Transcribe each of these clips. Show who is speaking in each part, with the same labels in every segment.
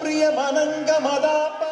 Speaker 1: பிரிய மனங்க மதாபா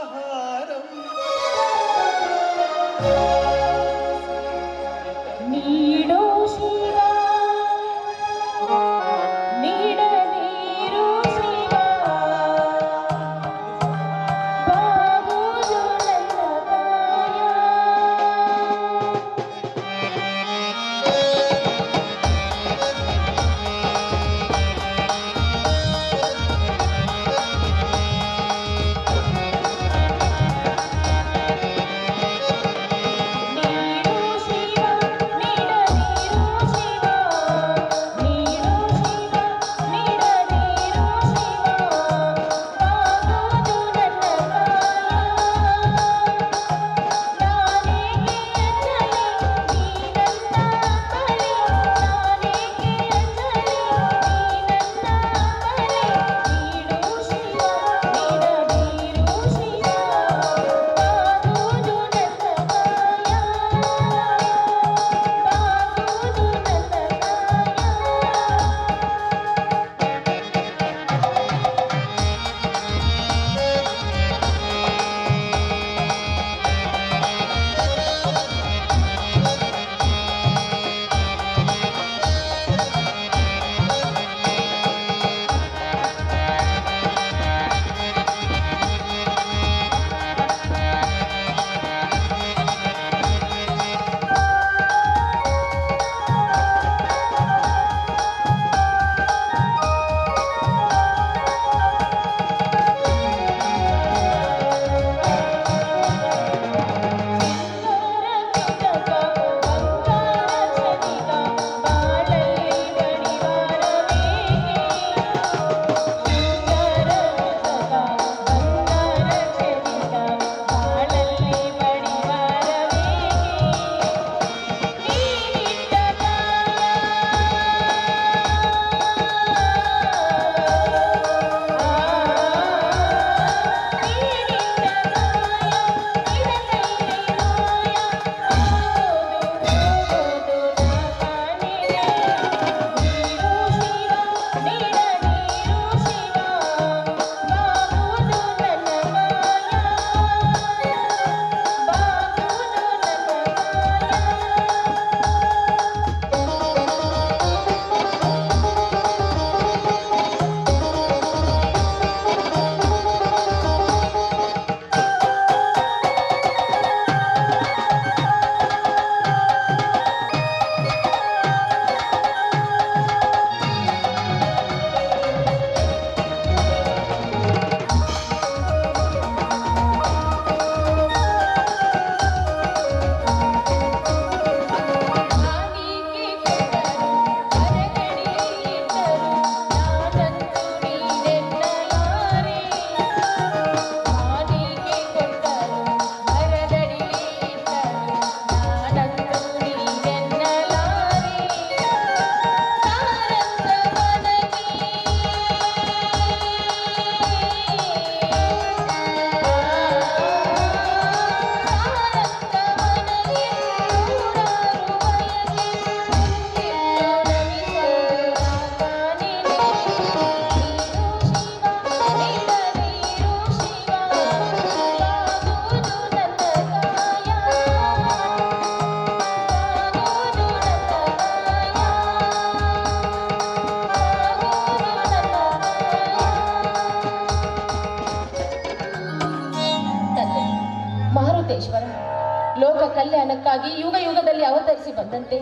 Speaker 1: ಮಾರುತೇಶ್ವರ ಲೋಕ ಕಲ್ಯಾಣಕ್ಕಾಗಿ ಯುಗ ಯುಗದಲ್ಲಿ ಅವತರಿಸಿ ಬಂದಂತೆ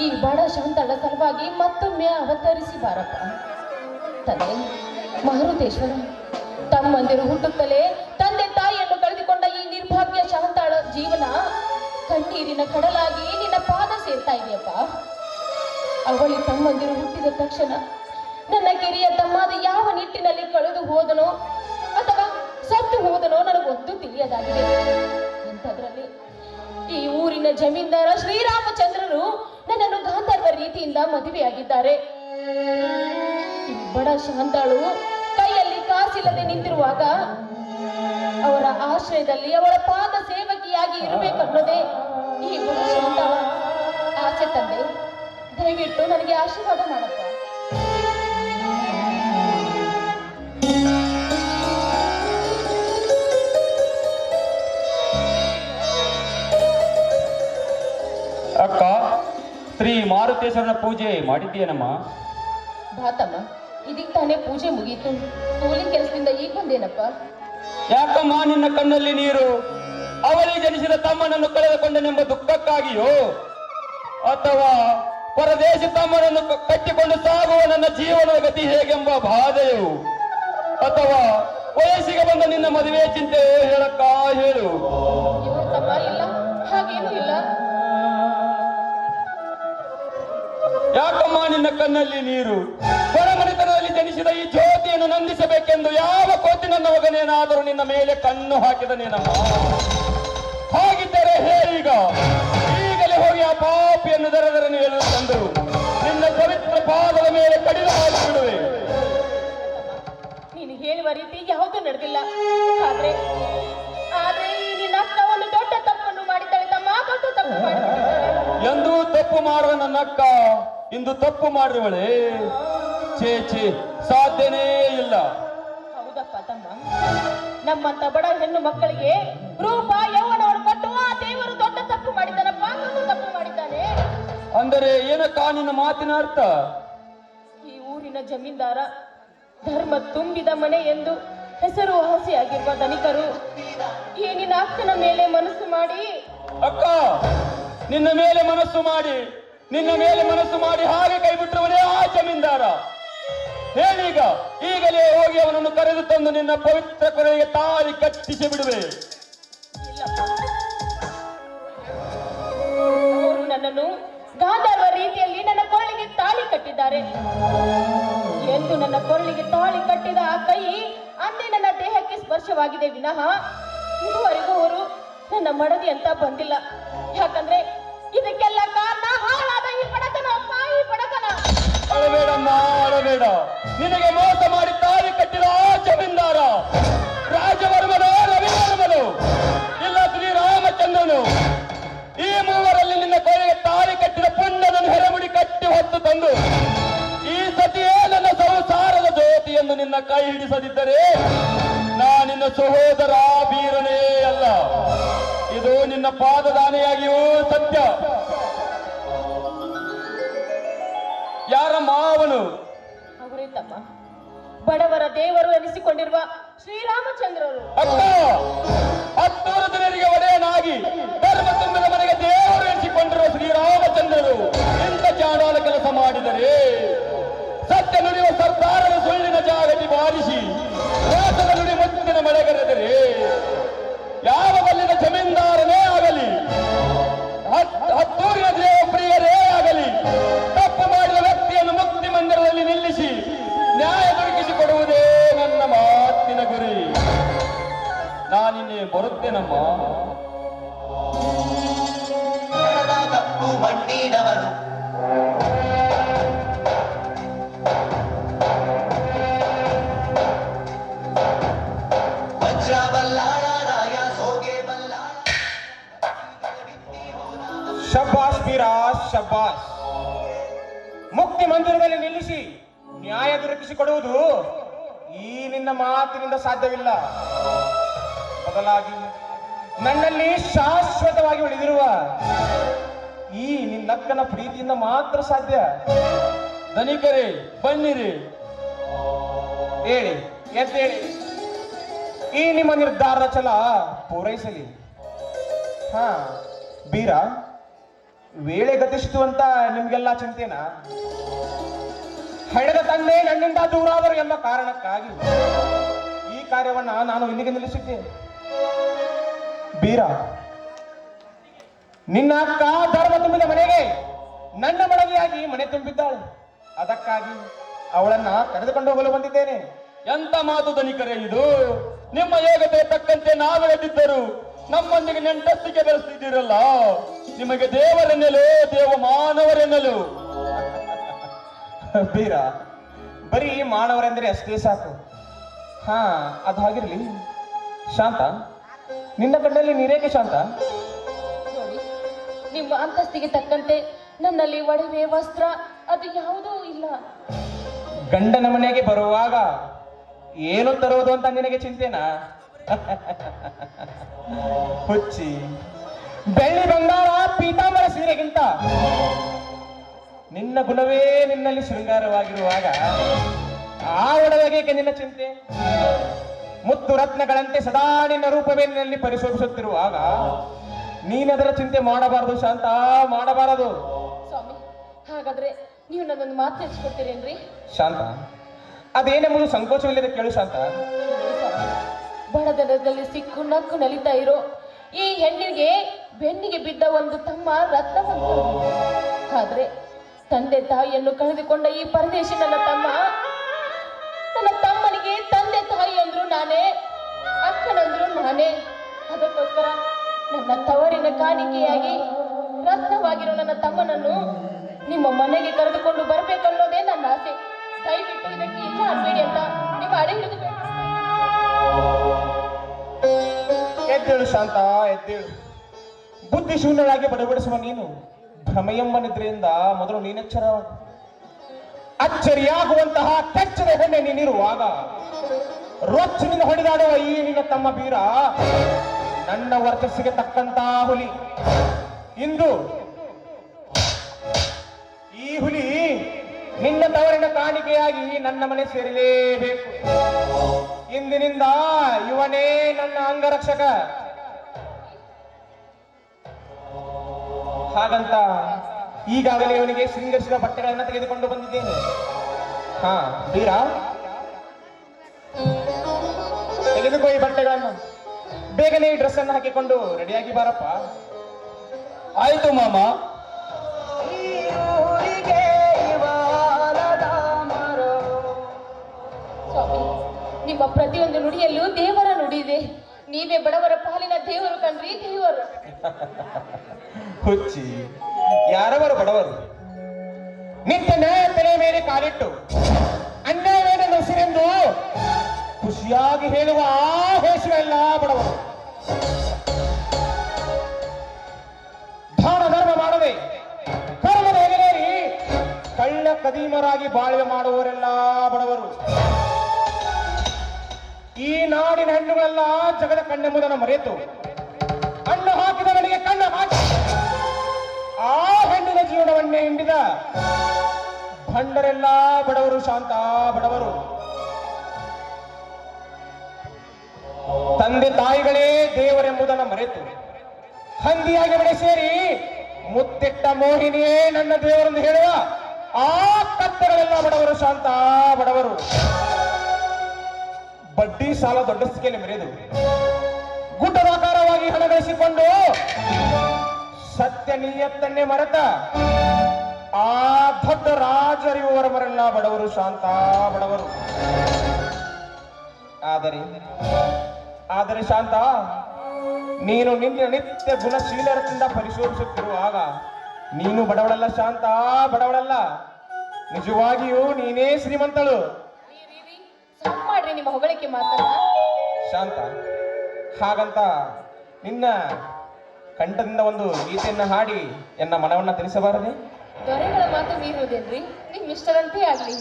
Speaker 1: ಈ ಬಡ ಶಾಂತಳ ಸಲುವಾಗಿ ಮತ್ತೊಮ್ಮೆ ಅವತರಿಸಿ ಬಾರಪ್ಪ. ತಂದೆ ಮಹರುದೇಶ್ವರ ತಮ್ಮಂದಿರು ಹುಟ್ಟುತ್ತಲೇ ತಂದೆ ತಾಯಿಯನ್ನು ಕಳೆದುಕೊಂಡ ಈ ನಿರ್ಭಾಗ್ಯ ಶಾಂತಾಳ ಜೀವನ ಕಣ್ಣೀರಿನ ಕಡಲಾಗಿ ನಿನ್ನ ಪಾದ ಸೇರ್ತಾ ಇದೆಯಪ್ಪ. ಅವಳಿ ತಮ್ಮಂದಿರು ಹುಟ್ಟಿದ ತಕ್ಷಣ ನನ್ನ ಕಿರಿಯ ತಮ್ಮಾದ ಯಾವ ನಿಟ್ಟಿನಲ್ಲಿ ಕಳೆದು ಹೋದನೋ ಸತ್ತು ಹೋದನೋ ನನಗೊಂದು ತಿಳಿಯದಾಗಿದೆ. ಇಂಥದ್ರಲ್ಲಿ ಈ ಊರಿನ ಜಮೀನ್ದಾರ ಶ್ರೀರಾಮಚಂದ್ರರು ನನ್ನನ್ನು ಗಾಂಧರ್ವ ರೀತಿಯಿಂದ ಮದುವೆಯಾಗಿದ್ದಾರೆ. ಬಡ ಶಾಂತಾಳು ಕೈಯಲ್ಲಿ ಕಾಸಿಲ್ಲದೆ ನಿಂತಿರುವಾಗ ಅವರ ಆಶ್ರಯದಲ್ಲಿ ಅವಳ ಪಾದ ಸೇವಕಿಯಾಗಿ ಇರಬೇಕನ್ನೋದೇ ಈ ಬಡ ಶಾಂತಾಳ ಆಸೆ ತಂದೆ. ದಯವಿಟ್ಟು ನನಗೆ ಆಶೀರ್ವಾದ ಮಾಡಪ್ಪ.
Speaker 2: ಮಾರುತೇಶ್ವರನ ಪೂಜೆ ಮಾಡಿದ್ದೀಯನಮ್ಮ
Speaker 1: ಭಾತಮ್ಮ ಇದೀಗ ತಾನೇ ಪೂಜೆ ಮುಗೀತು. ಕೂಲಿ ಕೆಲಸದಿಂದ ಈಗ ಬಂದೇನಪ್ಪ?
Speaker 2: ಯಾಕಮ್ಮ ನಿನ್ನ ಕಣ್ಣಲ್ಲಿ ನೀರು? ಅವಳಿ ಜನಿಸಿದ ತಮ್ಮನನ್ನು ಕಳೆದುಕೊಂಡನೆಂಬ ದುಃಖಕ್ಕಾಗಿಯೋ? ಅಥವಾ ಪರದೇಶ ತಮ್ಮನನ್ನು ಕಟ್ಟಿಕೊಂಡು ಸಾಗುವ ನನ್ನ ಜೀವನದ ಗತಿ ಹೇಗೆಂಬ ಬಾಧೆಯು? ಅಥವಾ ವಯಸ್ಸಿಗೆ ಬಂದ ನಿನ್ನ ಮದುವೆ ಚಿಂತೆಯೋ ಹೇಳಕ್ಕ ಹೇಳು?
Speaker 1: ಇಲ್ಲ ಹಾಗೇನೂ ಇಲ್ಲ.
Speaker 2: ಯಾಕಮ್ಮ ನಿನ್ನ ಕಣ್ಣಲ್ಲಿ ನೀರು? ಹೊರಮನೆತನದಲ್ಲಿ ಜನಿಸಿದ ಈ ಜ್ಯೋತಿಯನ್ನು ನಂದಿಸಬೇಕೆಂದು ಯಾವ ಕೋತಿ ನನ್ನ ಮಗನೇನಾದರೂ ನಿನ್ನ ಮೇಲೆ ಕಣ್ಣು ಹಾಕಿದನೇನಮ್ಮ? ಹಾಗಿದ್ದರೆ ಹೇಳೀಗ ಈಗಲೇ ಹೋಗಿ ಆ ಪಾಪಿಯನ್ನು ದರದರನ್ನು ಹೇಳಲು ತಂದರು ನಿನ್ನ ಪವಿತ್ರ ಪಾದದ ಮೇಲೆ ಕಡಿದು ಹಾಕಿಬಿಡುವೆ.
Speaker 1: ನೀನು ಹೇಳುವ ರೀತಿ ಯಾವುದೂ ನಡೆದಿಲ್ಲ. ಆದ್ರೆ ಆದ್ರೆ ಈ ನಿನ್ನ ದೊಡ್ಡ ತಪ್ಪನ್ನು ಮಾಡಿದ್ದಾಳೆ. ತಮ್ಮ ದೊಡ್ಡ ತಪ್ಪು ಎಂದು
Speaker 2: ಎಂದೂ ತಪ್ಪು ಮಾಡುವ ನನ್ನ ಅಕ್ಕ ಇಂದು ತಪ್ಪು ಮಾಡಿದವಳೆ ಛೇ ಛೇ ಸಾಧ್ಯನೇ ಇಲ್ಲ.
Speaker 1: ಹೌದಪ್ಪ ತಮ್ಮ. ನಮ್ಮಂತ ಬಡ ಹೆಣ್ಣು ಮಕ್ಕಳಿಗೆ ರೂಪ ಯೌವನವನ್ನು ಕೊಟ್ಟು ಆ ದೇವರು ದೊಡ್ಡ ತಪ್ಪು ಮಾಡಿದ್ದಾನಪ್ಪ. ತಪ್ಪು ಮಾಡಿದ್ದಾನೆ.
Speaker 2: ಅಂದರೆ ಏನಕ್ಕ ನಿನ್ನ ಮಾತಿನ ಅರ್ಥ?
Speaker 1: ಈ ಊರಿನ ಜಮೀನ್ದಾರ ಧರ್ಮ ತುಂಬಿದ ಮನೆ ಎಂದು ಹೆಸರು ಹಸಿಯಾಗಿರುವ ಧನಿಕರು ಈ ನಿನ್ನ ಅಕ್ಕನ ಮೇಲೆ ಮನಸ್ಸು ಮಾಡಿ.
Speaker 2: ಅಕ್ಕ ನಿನ್ನ ಮೇಲೆ ಮನಸ್ಸು ಮಾಡಿ. ನಿನ್ನ ಮೇಲೆ ಮನಸ್ಸು ಮಾಡಿ ಹಾಗೆ ಕೈ ಬಿಟ್ಟವನೇ ಆ ಜಮೀನ್ದಾರ. ಹೇಳೀಗ, ಈಗಲೇ ಹೋಗಿ ಅವನನ್ನು ಕರೆದು ತಂದು ನಿನ್ನ ಪವಿತ್ರ ಕೊನೆಗೆ ತಾಳಿ ಕಟ್ಟಿಸಿ ಬಿಡುವೆ.
Speaker 1: ನನ್ನನ್ನು ಗಾಂಧರ್ವ ರೀತಿಯಲ್ಲಿ ನನ್ನ ಕೊರಳಿಗೆ ತಾಳಿ ಕಟ್ಟಿದ್ದಾರೆ. ಎಂದು ನನ್ನ ಕೊರಳಿಗೆ ತಾಳಿ ಕಟ್ಟಿದ ಆ ಕೈ ಅಂದೇ ನನ್ನ ದೇಹಕ್ಕೆ ಸ್ಪರ್ಶವಾಗಿದೆ. ವಿನಃ ಇದುವರೆಗೂ ಅವರು ನನ್ನ ಮಡದಿ ಅಂತ ಬಂದಿಲ್ಲ. ಯಾಕಂದ್ರೆ
Speaker 2: ನಿನಗೆ ಮೋಸ ಮಾಡಿ ತಾಳಿ ಕಟ್ಟಿದ ಆ ಜಮೀನ್ದಾರ, ರಾಜವರ್ಮನು, ರವಿವರ್ಮನು, ಇಲ್ಲ ಶ್ರೀರಾಮಚಂದ್ರನು, ಈ ಮೂವರಲ್ಲಿ ನಿನ್ನ ಕೋಣೆಗೆ ತಾಳಿ ಕಟ್ಟಿದ ಪುಣ್ಯನನ್ನು ಹೆರಮುಡಿ ಕಟ್ಟಿ ಹೊತ್ತು ತಂದು, ಈ ಸತಿಯೇ ನನ್ನ ಸಂಸಾರದ ಜ್ಯೋತಿಯನ್ನು ನಿನ್ನ ಕೈ ಹಿಡಿಸದಿದ್ದರೆ ನಾ ನಿನ್ನ ಸಹೋದರ ಬೀರನೇ ಅಲ್ಲ. ಇದು ನಿನ್ನ ಪಾದದಾನೆಯಾಗಿಯೂ ಸತ್ಯ. ಯಾರ ಅವನು?
Speaker 1: ಅವರೇ ತಮ್ಮ ಬಡವರ ದೇವರು ಎನಿಸಿಕೊಂಡಿರುವ ಶ್ರೀರಾಮಚಂದ್ರರು.
Speaker 2: ಹತ್ತಾರು ಜನರಿಗೆ ಒಡೆಯನಾಗಿ ಧರ್ಮ ತುಂಬಿದ ಮನೆಗೆ ದೇವರು ಎನಿಸಿಕೊಂಡಿರುವ ಶ್ರೀರಾಮಚಂದ್ರರು. ಇಂಥ ಚಾಂಡಾಲ ಕೆಲಸ ಮಾಡಿದರೆ? ಸತ್ಯ ನುಡಿಯುವ ಸರ್ಕಾರದ ಸುಳ್ಳಿನ ಜಾಗಟಿ
Speaker 3: ಕಪ್ಪು ಮಣ್ಣಿನವರು
Speaker 4: ಶಬ್ಬಾಸ್ ಬೀರಾಸ್ ಶಬ್ಬಾಸ್. ಮುಕ್ತಿ ಮಂದಿರದಲ್ಲಿ ನಿಲ್ಲಿಸಿ ನ್ಯಾಯ ದೊರಕಿಸಿಕೊಡುವುದು ಈ ನಿನ್ನ ಮಾತಿನಿಂದ ಸಾಧ್ಯವಿಲ್ಲ. ಬದಲಾಗಿ ನನ್ನಲ್ಲಿ ಶಾಶ್ವತವಾಗಿ ಉಳಿದಿರುವ ಈ ನಿನ್ನಕ್ಕನ ಪ್ರೀತಿಯಿಂದ ಮಾತ್ರ ಸಾಧ್ಯ.
Speaker 2: ಧನಿಕರೇ, ಬನ್ನಿರಿ.
Speaker 4: ಹೇಳಿ ಎದ್ದೇಳಿ ಈ ನಿಮ್ಮ ನಿರ್ಧಾರದ ಛಲ ಪೂರೈಸಲಿ. ಹಾ, ಬೀರ, ವೇಳೆ ಗತಿಸಿತು ಅಂತ ನಿಮ್ಗೆಲ್ಲ ಚಿಂತೆನಾ? ಹಳೆದ ತಂದೆ ನನ್ನಿಂದ ದೂರಾದರು ಎಂಬ ಕಾರಣಕ್ಕಾಗಿ ಈ ಕಾರ್ಯವನ್ನ ನಾನು ಇಲ್ಲಿಗೆ ನಿಲ್ಲಿಸಿದ್ದೇನೆ ಬೀರ. ನಿನ್ನ ಅಕ್ಕ ಧರ್ಮ ತುಂಬಿದ ಮನೆಗೆ ನನ್ನ ಮಡದಿಯಾಗಿ ಮನೆ ತುಂಬಿದ್ದಾಳೆ. ಅದಕ್ಕಾಗಿ ಅವಳನ್ನ ಕರೆದುಕೊಂಡು ಹೋಗಲು ಬಂದಿದ್ದೇನೆ.
Speaker 2: ಎಂತ ಮಾತು ಧನಿಕರೇ ಇದು? ನಿಮ್ಮ ಯೋಗತೆ ತಕ್ಕಂತೆ ನಾವೆಳೆದಿದ್ದರು ನಮ್ಮೊಂದಿಗೆ ನೆಂಟಸ್ತಿಗೆ ಬೆಳೆಸ್ತಿದ್ದೀರಲ್ಲ? ನಿಮಗೆ ದೇವರೆನ್ನಲು ದೇವ ಮಾನವರೆನ್ನಲು?
Speaker 4: ಬೀರ ಬರೀ ಮಾನವರೆಂದರೆ ಅಷ್ಟೇ ಸಾಕು. ಹಾ ಅದು ಹಾಗಿರಲಿ. ಶಾಂತ ನಿನ್ನ ಕಣ್ಣಲ್ಲಿ ನೀರೇಕೆ ಶಾಂತ?
Speaker 1: ನಿಮ್ಮ ಅಂತಸ್ತಿಗೆ ತಕ್ಕಂತೆ ನನ್ನಲ್ಲಿ ಒಡವೆ ವಸ್ತ್ರ ಅದು ಯಾವುದೂ ಇಲ್ಲ.
Speaker 4: ಗಂಡನ ಮನೆಗೆ ಬರುವಾಗ ಏನು ತರುವುದು ಅಂತ ನಿನಗೆ ಚಿಂತೆನಾ? ಹುಚ್ಚಿ. ಬೆಳ್ಳಿ ಬಂಗಾರ ಪೀತಾಂಬರ ಸೀರೆಗಿಂತ ನಿನ್ನ ಗುಣವೇ ನಿನ್ನಲ್ಲಿ ಶೃಂಗಾರವಾಗಿರುವಾಗ ಆ ಒಡವೆಗೆ ನಿನ್ನ ಚಿಂತೆ? ಮುತ್ತು ರತ್ನಗಳಂತೆ ಸದಾ ನಿನ್ನ ರೂಪವೇ ನಿನ್ನಲ್ಲಿ ಪರಿಶೋಭಿಸುತ್ತಿರುವಾಗ ನೀನದರ ಚಿಂತೆ ಮಾಡಬಾರದು ಶಾಂತ ಮಾಡಬಾರದು.
Speaker 1: ಸ್ವಾಮಿ ಹಾಗಾದ್ರೆ ನೀವು ನನ್ನನ್ನು ಮಾತು ತಿಳಿಸ್ಕೊಡ್ತೀರೇನ್ರಿ
Speaker 4: ಶಾಂತ ಅದೇನೆಂಬುದು ಸಂಕೋಚವಿಲ್ಲದೆ ಕೇಳು ಶಾಂತ.
Speaker 1: ಬಡದನದಲ್ಲಿ ಸಿಕ್ಕು ನಕ್ಕು ನಲಿತಾ ಇರೋ ಈ ಹೆಣ್ಣಿಗೆ ಬೆನ್ನಿಗೆ ಬಿದ್ದ ಒಂದು ತಮ್ಮ ರತ್ನವಂತ ಆದ್ರೆ ತಂದೆ ತಾಯಿಯನ್ನು ಕಳೆದುಕೊಂಡ ಈ ಪರದೇಶಿ ನನ್ನ ತಮ್ಮ ಅದಕ್ಕೋಸ್ಕರ ನನ್ನ ತವರಿನ ಕಾಣಿಕೆಯಾಗಿ ರತ್ನವಾಗಿರೋ ನನ್ನ ತಮ್ಮನನ್ನು ನಿಮ್ಮ ಮನೆಗೆ ಕರೆದುಕೊಂಡು ಬರಬೇಕನ್ನೋದೇ ನನ್ನ ಆಸೆ. ದಯವಿಟ್ಟು ಇದಕ್ಕೆ ಇಲ್ಲ ಅನ್ಬೇಡಿ ಅಂತ ನಿಮ್ಮ ಅಡೆ ಹಿಡಿದು
Speaker 4: ಎದ್ದೇಳು ಶಾಂತ, ಎದ್ದೇಳು. ಬುದ್ಧಿ ಶೂನ್ಯರಾಗಿ ಬಡಬಡಿಸುವ ನೀನು ಭ್ರಮೆಯೆಂಬ ನಿದ್ರೆಯಿಂದ ಮೊದಲು ನೀನೆಚ್ಚರ ಅಚ್ಚರಿಯಾಗುವಂತಹ ಕಚ್ಚದ ಹೆಣ್ಣೆ ನೀನಿರುವಾಗ ರೊಚ್ಚಿನಿಂದ ಹೊಡೆದಾಡುವ ಈ ನಿನ್ನ ತಮ್ಮ ಬೀರ, ನನ್ನ ವರ್ಚಸ್ಸಿಗೆ ತಕ್ಕಂತ ಹುಲಿ. ಇಂದು ಈ ಹುಲಿ ನಿನ್ನ ತವರಿನ ಕಾಣಿಕೆಯಾಗಿ ನನ್ನ ಮನೆ ಸೇರಲೇಬೇಕು. ಇಂದಿನಿಂದ ಇವನೇ ನನ್ನ ಅಂಗರಕ್ಷಕ. ಹಾಗಂತ ಈಗಾಗಲೇ ಇವನಿಗೆ ಶೃಂಗರಿಸಿದ ಬಟ್ಟೆಗಳನ್ನ ತೆಗೆದುಕೊಂಡು ಬಂದಿದ್ದೇನೆ. ಹಾ, ಬೀರ. ತೆಗೆದುಕೋ ಈ ಬಟ್ಟೆಗಳನ್ನು. ಬೇಗನೆ ಈ ಡ್ರೆಸ್ ಅನ್ನು ಹಾಕಿಕೊಂಡು ರೆಡಿಯಾಗಿ ಬಾರಪ್ಪ.
Speaker 2: ಆಯ್ತು ಮಾಮ.
Speaker 1: ನಿಮ್ಮ ಪ್ರತಿಯೊಂದು ನುಡಿಯಲ್ಲೂ ದೇವರ ನುಡಿ ಇದೆ ನೀವೇ ಬಡವರ ಪಾಲಿನ ದೇವರು ಕಣ್ರಿ ದೇವರು.
Speaker 4: ಹುಚ್ಚಿ ಯಾರವರು ಬಡವರು? ನ್ಯಾಯ ತಲೆ ಮೇಲೆ ಕಾಲಿಟ್ಟು ಅನ್ಯಾಯವೇನ ನಸಿರೆಂದು ಖುಷಿಯಾಗಿ ಹೇಳುವ ಆ ಹೇಸುವೆಲ್ಲ ಬಡವರು. ದಾನ ಧರ್ಮ ಮಾಡದೆ ಕರ್ಮದ ಹೆಗಲೇರಿ ಕಳ್ಳ ಕದೀಮರಾಗಿ ಬಾಳ್ವೆ ಮಾಡುವವರೆಲ್ಲ ಬಡವರು. ಈ ನಾಡಿನ ಹೆಣ್ಣುಗಳೆಲ್ಲ ಜಗದ ಕಣ್ಣೆಂಬುದನ್ನು ಮರೆತು, ಕಣ್ಣು ಹಾಕಿದವನಿಗೆ ಕಣ್ಣು ಹಾಕಿ, ಆ ಹೆಣ್ಣಿನ ಜೀವನವನ್ನೇ ಹಿಂಡಿದ, ಭಂಡರೆಲ್ಲ ಬಡವರು, ಶಾಂತ ಬಡವರು. ತಂದೆ ತಾಯಿಗಳೇ ದೇವರೆಂಬುದನ್ನು ಮರೆತು ಹಂದಿಯಾಗಿ ಬಡೆ ಸೇರಿ ಮುತ್ತಿಟ್ಟ ಮೋಹಿನಿಯೇ ನನ್ನ ದೇವರನ್ನು ಹೇಳುವ ಆ ಕತ್ತೆಗಳೆಲ್ಲ ಬಡವರು ಶಾಂತ ಬಡವರು. ಬಡ್ಡಿ ಸಾಲ ದೊಡ್ಡ ಸ್ಥಿತಿಯಲ್ಲಿ ಮೆರೆದು ಗುಡ್ಡದಾಕಾರವಾಗಿ ಹಣ ಗಳಿಸಿಕೊಂಡು ಸತ್ಯ ನಿಯತ್ತನ್ನೇ ಮರೆತ ಆ ದೊಡ್ಡ ರಾಜರಿರುವವರೆಲ್ಲ ಬಡವರು ಶಾಂತ ಬಡವರು. ಆದರೆ ಆದರೆ ಶಾಂತ ನೀನು ನಿನ್ನ ನಿತ್ಯ ಗುಣಶೀಲರದಿಂದ ಪರಿಶೋಧಿಸುತ್ತಿರುವಾಗ ನೀನು ಬಡವಳಲ್ಲ ಶಾಂತ ಬಡವಳಲ್ಲ. ನಿಜವಾಗಿಯೂ ನೀನೇ ಶ್ರೀಮಂತಳು.
Speaker 1: ಮಾಡ್ರಿ ನಿಮ್ಮ ಹೊಗಳಿಕೆ ಮಾತ್ರ
Speaker 4: ಶಾಂತ ಹಾಗಂತ ನಿನ್ನ ಕಂಠದಿಂದ ಒಂದು ಗೀತೆಯನ್ನ ಹಾಡಿ ಎನ್ನ ಮನವನ್ನ ತಿಳಿಸಬಾರದೆ?
Speaker 1: ದೊರೆಗಳ ಮಾತು ಮೀರುವುದೇನ್ರಿ? ನಿಮ್ ಇಷ್ಟರಂತೆ ಆಗ್ಲಿ.